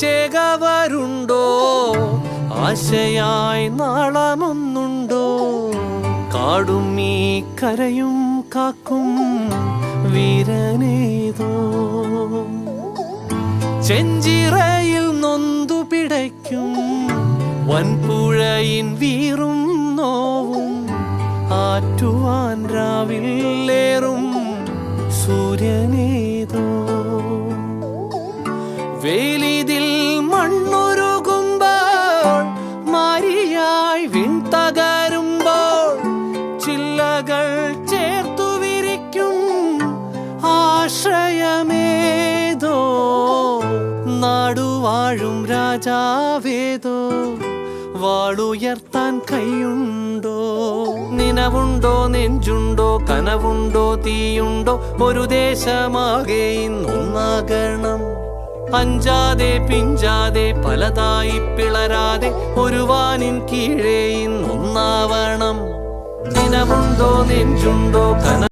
ചേകവരുണ്ടോ ആശയായി നാളമൊന്നുണ്ടോ? കാടും ഈ കരയും കാക്കും വീരനേതോ? ചെഞ്ചിറയിൽ നൊന്തു പിടയ്ക്കും വൻപുഴയിൻ വീറും നോവും ആറ്റുവാൻ രാവിലേറും സൂര്യനേതോ? വേലിതിൽ മാരിയായി വിൺ തകരുമ്പോൾ ചില്ലകൾ ചേർത്തു വിരിക്കും ആശ്രയമേതോ നാടുവാഴും രാജാവേതോ വാളുയർത്താൻ കൈയുണ്ടോ? നിനവുണ്ടോ നെഞ്ചുണ്ടോ കനവുണ്ടോ തീയുണ്ടോ? ഒരു ദേശമാകെ ഇന്നൊന്നാകണം. അഞ്ചാതെ പിഞ്ചാതെ പലതായി പിളരാതെ ഒരു വാനിൻ കീഴേ ഇന്നൊന്നാവണം. ദിനമുണ്ടോ നെഞ്ചുണ്ടോ കന